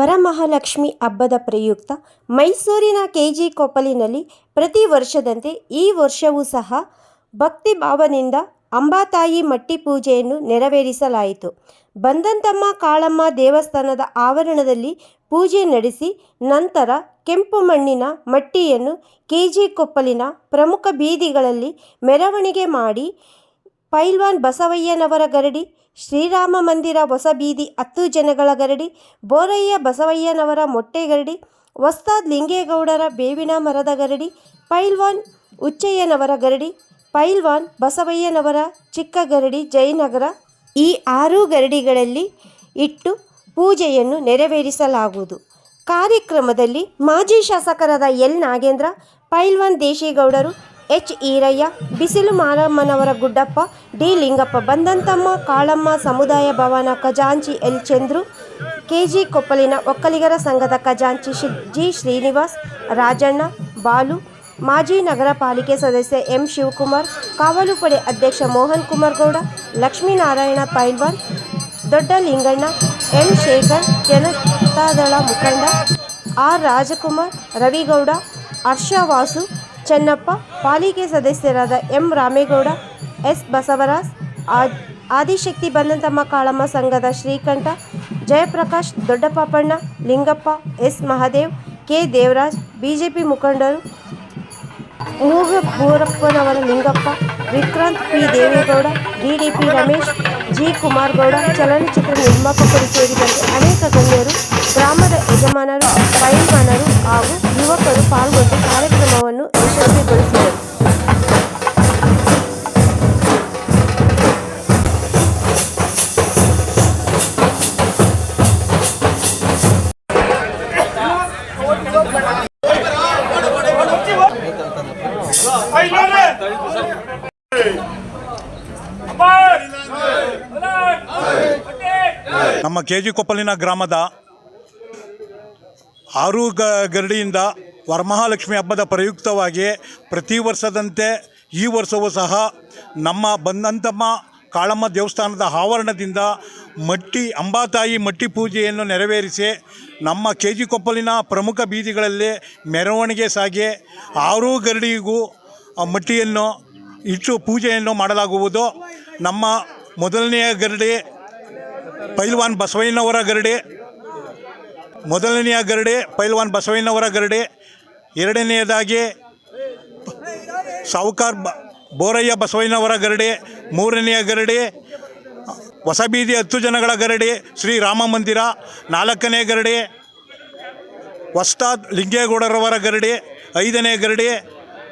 ವರಮಹಾಲಕ್ಷ್ಮಿ ಹಬ್ಬದ ಪ್ರಯುಕ್ತ ಮೈಸೂರಿನ ಕೆಜಿ ಕೊಪ್ಪಲಿನಲ್ಲಿ ಪ್ರತಿ ವರ್ಷದಂತೆ ಈ ವರ್ಷವೂ ಸಹ ಭಕ್ತಿ ಭಾವನೆಯಿಂದ ಅಂಬಾತಾಯಿ ಮಟ್ಟಿ ಪೂಜೆಯನ್ನು ನೆರವೇರಿಸಲಾಯಿತು. ಬಂದಂತಮ್ಮ ಕಾಳಮ್ಮ ದೇವಸ್ಥಾನದ ಆವರಣದಲ್ಲಿ ಪೂಜೆ ನಡೆಸಿ ನಂತರ ಕೆಂಪು ಮಣ್ಣಿನ ಮಟ್ಟಿಯನ್ನು ಕೆಜಿ ಕೊಪ್ಪಲಿನ ಪ್ರಮುಖ ಬೀದಿಗಳಲ್ಲಿ ಮೆರವಣಿಗೆ ಮಾಡಿ ಪೈಲ್ವಾನ್ ಬಸವಯ್ಯನವರ ಗರಡಿ ಶ್ರೀರಾಮ ಮಂದಿರ ಹೊಸ ಬೀದಿ ಹತ್ತು ಜನಗಳ ಗರಡಿ, ಬೋರಯ್ಯ ಬಸವಯ್ಯನವರ ಮೊಟ್ಟೆ ಗರಡಿ ವಸ್ತಾದ್ ಲಿಂಗೇಗೌಡರ ಬೇವಿನ ಮರದ ಗರಡಿ, ಪೈಲ್ವಾನ್ ಉಚ್ಚಯ್ಯನವರ ಗರಡಿ, ಪೈಲ್ವಾನ್ ಬಸವಯ್ಯನವರ ಚಿಕ್ಕ ಗರಡಿ ಜಯನಗರ ಈ ಆರು ಗರಡಿಗಳಲ್ಲಿ ಇಟ್ಟು ಪೂಜೆಯನ್ನು ನೆರವೇರಿಸಲಾಗುವುದು. ಕಾರ್ಯಕ್ರಮದಲ್ಲಿ ಮಾಜಿ ಶಾಸಕರಾದ ಎಲ್ ನಾಗೇಂದ್ರ, ಪೈಲ್ವಾನ್ ದೇಶಿಗೌಡರು ಎಚ್ ಈರಯ್ಯ, ಬಿಸಿಲು ಮಾರಮ್ಮನವರ ಗುಡ್ಡಪ್ಪ, ಡಿ ಲಿಂಗಪ್ಪ, ಬಂದಂತಮ್ಮ, ಕಾಳಮ್ಮ, ಸಮುದಾಯ ಭವನ ಖಜಾಂಚಿ ಎಲ್ ಚಂದ್ರು, ಕೆಜಿ ಕೊಪ್ಪಲಿನ ಒಕ್ಕಲಿಗರ ಸಂಘದ ಖಜಾಂಚಿ ಜಿ ಶ್ರೀನಿವಾಸ್, ರಾಜಣ್ಣ, ಬಾಲು, ಮಾಜಿ ನಗರ ಪಾಲಿಕೆ ಸದಸ್ಯ ಎಂ ಶಿವಕುಮಾರ್ ಕಾವಲು ಪಡೆ ಅಧ್ಯಕ್ಷ ಮೋಹನ್ ಕುಮಾರ್ ಗೌಡ ಲಕ್ಷ್ಮೀನಾರಾಯಣ ಪೈಲ್ವಾನ್, ದೊಡ್ಡ ಲಿಂಗಣ್ಣ, ಎಂ ಶೇಖರ್, ಜನತಾದಳ ಮುಖಂಡ, ಆರ್ ರಾಜಕುಮಾರ್, ರವಿಗೌಡ, ಹರ್ಷ ವಾಸು ಚೆನ್ನಪ್ಪ, ಪಾಲಿಕೆ ಸದಸ್ಯರಾದ ಎಂ. ರಾಮೇಗೌಡ, ಎಸ್. ಬಸವರಾಜ್, ಆದ್, ಆದಿಶಕ್ತಿ ಬಂದಂತಮ್ಮ ಕಾಳಮ್ಮ ಸಂಘದ Srikanta, Jayaprakash Doddapapanna Lingappa, S. Mahadev, K. Devaraj, BJP ಮುಖಂಡರು Mooga ಬೋರಪ್ಪನವರ Lingappa, Vikrant P. Devegowda, DDP Ramesh, G. Kumargowda, ಚಲನಚಿತ್ರ ನಿರ್ಮಾಪಕರು ಸೇರಿದಂತೆ ಅನೇಕ ಗಣ್ಯರು, ಗ್ರಾಮದ ಯಜಮಾನರು ಪೈಲ್ವಾನರು ಹಾಗೂ ಯುವಕರು ಪಾಲ್ಗೊಂಡು ಕಾರ್ಯಕ್ರಮವನ್ನು ಯಶಸ್ವಿಗೊಳಿಸಿದರು. ನಮ್ಮ ಕೆ ಜಿ ಕೊಪ್ಪಲಿನ ಗ್ರಾಮದ ಆರು ಗ ಗರಡಿಯಿಂದ ವರಮಹಾಲಕ್ಷ್ಮಿ ಹಬ್ಬದ ಪ್ರಯುಕ್ತವಾಗಿ ಪ್ರತಿ ವರ್ಷದಂತೆ ಈ ವರ್ಷವೂ ಸಹ ನಮ್ಮ ಬಂದಂತಮ್ಮ ಕಾಳಮ್ಮ ದೇವಸ್ಥಾನದ ಆವರಣದಿಂದ ಮಟ್ಟಿ, ಅಂಬಾತಾಯಿ ಮಟ್ಟಿ ಪೂಜೆಯನ್ನು ನೆರವೇರಿಸಿ ನಮ್ಮ ಕೆ ಜಿ ಕೊಪ್ಪಲಿನ ಪ್ರಮುಖ ಬೀದಿಗಳಲ್ಲಿ ಮೆರವಣಿಗೆ ಸಾಗಿ ಆರೂ ಗರಡಿಗೂ ಮಟ್ಟಿಯನ್ನು ಇಟ್ಟು ಪೂಜೆಯನ್ನು ಮಾಡಲಾಗುವುದು. ನಮ್ಮ ಮೊದಲನೆಯ ಗರಡಿ ಪೈಲ್ವಾನ್ ಬಸವಯ್ಯನವರ ಗರಡಿ ಮೊದಲನೆಯ ಗರಡಿ ಪೈಲ್ವಾನ್ ಬಸವಣ್ಣವರ ಗರಡಿ. ಎರಡನೆಯದಾಗಿ ಸಾವುಕಾರ್ ಬೋರಯ್ಯ ಬಸವಣ್ಣವರ ಗರಡಿ. ಮೂರನೆಯ ಗರಡಿ ಹೊಸಬೀದಿ ಹತ್ತು ಜನಗಳ ಗರಡಿ, ಶ್ರೀ ರಾಮ ಮಂದಿರ. ನಾಲ್ಕನೇ ಗರಡಿ ವಸ್ತಾದ್ ಲಿಂಗೇಗೌಡರವರ ಗರಡಿ. ಐದನೇ ಗರಡಿ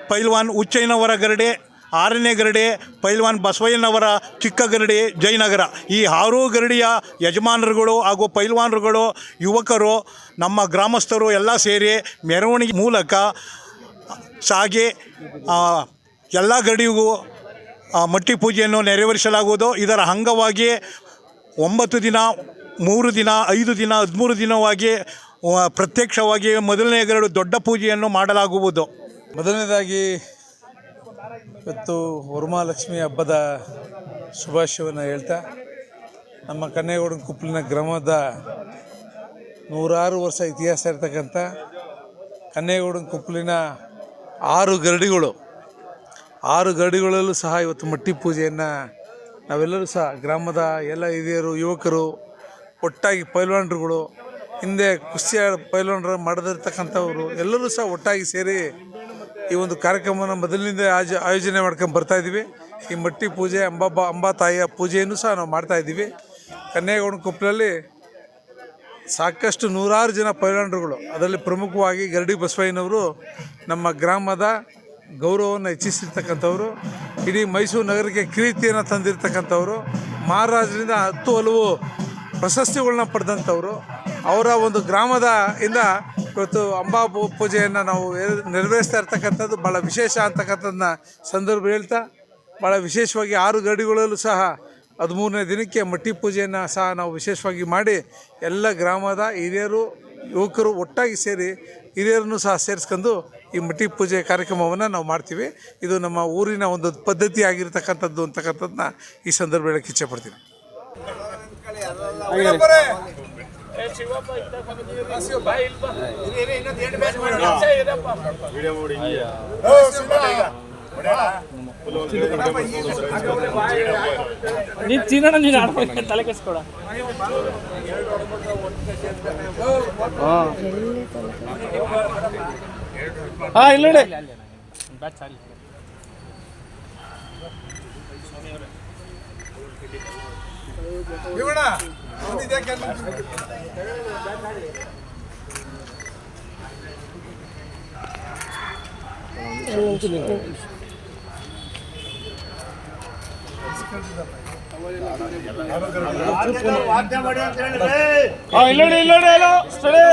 ಪೈಲ್ವಾನ್ ಉಚ್ಚಯ್ಯನವರ ಗರಡಿ. ಆರನೇ ಗರಡಿ ಪೈಲ್ವಾನ್ ಬಸವಯ್ಯನವರ ಚಿಕ್ಕ ಗರಡಿ ಜಯನಗರ. ಈ ಆರೂ ಗರಡಿಯ ಯಜಮಾನರುಗಳು ಹಾಗೂ ಪೈಲ್ವಾನರುಗಳು, ಯುವಕರು, ನಮ್ಮ ಗ್ರಾಮಸ್ಥರು ಎಲ್ಲ ಸೇರಿ ಮೆರವಣಿಗೆ ಮೂಲಕ ಸಾಗಿ ಎಲ್ಲ ಗರಡಿಗೂ ಮಟ್ಟಿ ಪೂಜೆಯನ್ನು ನೆರವೇರಿಸಲಾಗುವುದು. ಇದರ ಅಂಗವಾಗಿ ಒಂಬತ್ತು ದಿನ, ಮೂರು ದಿನ, ಐದು ದಿನ, ಹದಿಮೂರು ದಿನವಾಗಿ ಪ್ರತ್ಯಕ್ಷವಾಗಿ ಮೊದಲನೇ ಗರಡು ದೊಡ್ಡ ಪೂಜೆಯನ್ನು ಮಾಡಲಾಗುವುದು. ಮೊದಲನೇದಾಗಿ ಇವತ್ತು ವರಮಹಾಲಕ್ಷ್ಮಿ ಹಬ್ಬದ ಶುಭಾಶಯವನ್ನು ಹೇಳ್ತಾ, ನಮ್ಮ ಕನ್ನೇಗೌಡ ಕುಪ್ಪಲಿನ ಗ್ರಾಮದ ನೂರಾರು ವರ್ಷ ಇತಿಹಾಸ ಇರ್ತಕ್ಕಂಥ ಕನ್ನೇಗೌಡನ ಕುಪ್ಪಲಿನ ಆರು ಗರಡಿಗಳು. ಆರು ಗರಡಿಗಳಲ್ಲೂ ಸಹ ಇವತ್ತು ಮಟ್ಟಿ ಪೂಜೆಯನ್ನು ನಾವೆಲ್ಲರೂ ಸಹ ಗ್ರಾಮದ ಎಲ್ಲ ಹಿರಿಯರು, ಯುವಕರು, ಒಟ್ಟಾಗಿ ಪೈಲ್ವಾನ್ರುಗಳು, ಹಿಂದೆ ಕುಸ್ತಿಯ ಪೈಲ್ವಾನ್ರು ಮಾಡದಿರ್ತಕ್ಕಂಥವ್ರು ಎಲ್ಲರೂ ಸಹ ಒಟ್ಟಾಗಿ ಸೇರಿ ಈ ಒಂದು ಕಾರ್ಯಕ್ರಮವನ್ನು ಮೊದಲಿನಿಂದ ಆಜ, ಆಯೋಜನೆ ಮಾಡ್ಕೊಂಡು ಬರ್ತಾ ಇದ್ದೀವಿ ಈ ಮಟ್ಟಿ ಪೂಜೆ ಅಂಬಾಬ ಅಂಬಾ ತಾಯಿಯ ಪೂಜೆಯನ್ನು ಸಹ ನಾವು ಮಾಡ್ತಾ ಇದ್ದೀವಿ ಕನ್ಯಾಗೌಡ ಕೊಪ್ಪಲಲ್ಲಿ ಸಾಕಷ್ಟು ನೂರಾರು ಜನ ಪೈಲಾಂಡ್ರುಗಳು ಅದರಲ್ಲಿ ಪ್ರಮುಖವಾಗಿ ಗರಡಿ ಬಸವಯ್ಯನವರು ನಮ್ಮ ಗ್ರಾಮದ ಗೌರವವನ್ನು ಹೆಚ್ಚಿಸಿರ್ತಕ್ಕಂಥವ್ರು, ಇಡೀ ಮೈಸೂರು ನಗರಕ್ಕೆ ಕೀರ್ತಿಯನ್ನು ತಂದಿರತಕ್ಕಂಥವ್ರು, ಮಹಾರಾಜರಿಂದ ಹತ್ತು ಹಲವು ಪ್ರಶಸ್ತಿಗಳನ್ನ ಪಡೆದಂಥವ್ರು, ಅವರ ಒಂದು ಗ್ರಾಮದ ಇಂದ ಇವತ್ತು ಅಂಬಾ ಪೂಜೆಯನ್ನು ನಾವು ನೆರವೇರಿಸ್ತಾ ಇರ್ತಕ್ಕಂಥದ್ದು ಭಾಳ ವಿಶೇಷ ಅಂತಕ್ಕಂಥದ್ದನ್ನ ಸಂದರ್ಭ ಹೇಳ್ತಾ ಭಾಳ ವಿಶೇಷವಾಗಿ ಆರು ಗಡಿಗಳಲ್ಲೂ ಸಹ ಹದಿಮೂರನೇ ದಿನಕ್ಕೆ ಮಟ್ಟಿ ಪೂಜೆಯನ್ನು ಸಹ ನಾವು ವಿಶೇಷವಾಗಿ ಮಾಡಿ ಎಲ್ಲ ಗ್ರಾಮದ ಹಿರಿಯರು, ಯುವಕರು ಒಟ್ಟಾಗಿ ಸೇರಿ ಹಿರಿಯರನ್ನು ಸಹ ಸೇರಿಸ್ಕೊಂಡು ಈ ಮಟ್ಟಿ ಪೂಜೆ ಕಾರ್ಯಕ್ರಮವನ್ನು ನಾವು ಮಾಡ್ತೀವಿ. ಇದು ನಮ್ಮ ಊರಿನ ಒಂದು ಪದ್ಧತಿ ಆಗಿರ್ತಕ್ಕಂಥದ್ದು ಅಂತಕ್ಕಂಥದ್ದನ್ನ ಈ ಸಂದರ್ಭ ಹೇಳಕ್ಕೆ ಇಚ್ಛೆಪಡ್ತೀನಿ ನೀನ್ ತಿನ್ನೋಣ ನೀನು ಆಡ್ಬೇಕು ತಲೆ ಕೆಸ್ಕೊಡ ಹಾ. ಇಲ್ಲ ನೋಡಿ. ಬ್ಯಾಟ್ ಚಾಲಿ ಹಾ ಇಲ್ಲ ನೋಡಿ ಇಲ್ಲ ನೋಡಿ